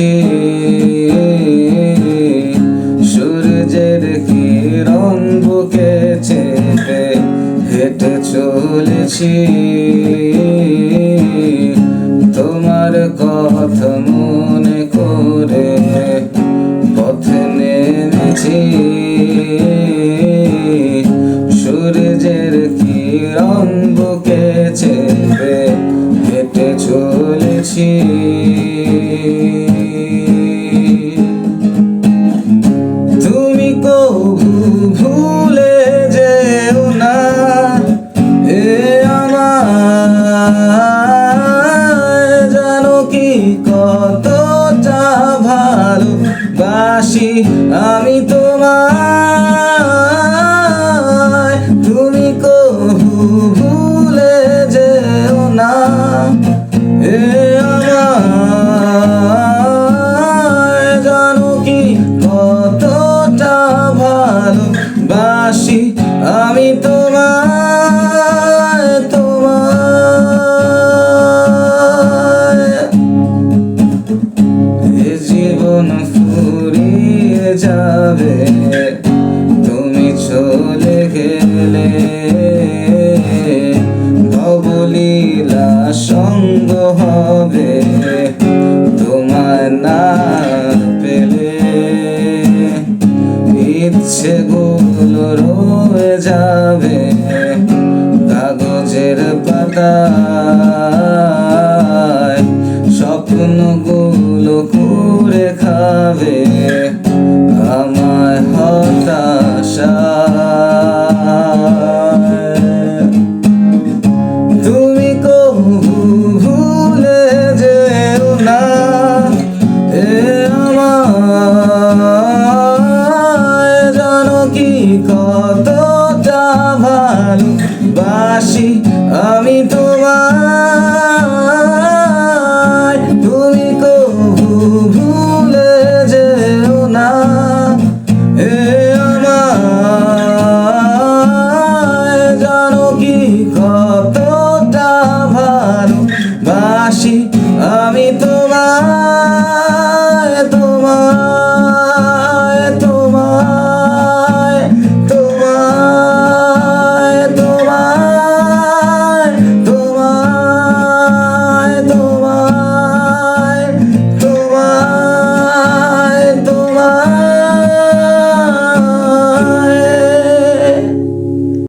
আছি সূর্যের কিরণ বুকে চেপে হেঁটে চলেছি। তোমার কথা মনে করে পথে নেমেছি। সূর্যের কিরণ বুকে চেপে হেঁটে চলেছি। কতটা ভালোবাসি আমি তোমায়। তুমি কবু ভুলে যেও না। এ আমার জানো কি কতটা ভালোবাসি আমি তোমায়। যাবে। তুমি চলে গেলে ভবলীলা সঙ্গ হবে। তোমার না পেলে ইচ্ছে গুলো রয়ে যাবে। কাগজের পাতায় ভালোবাসি আমি তোমার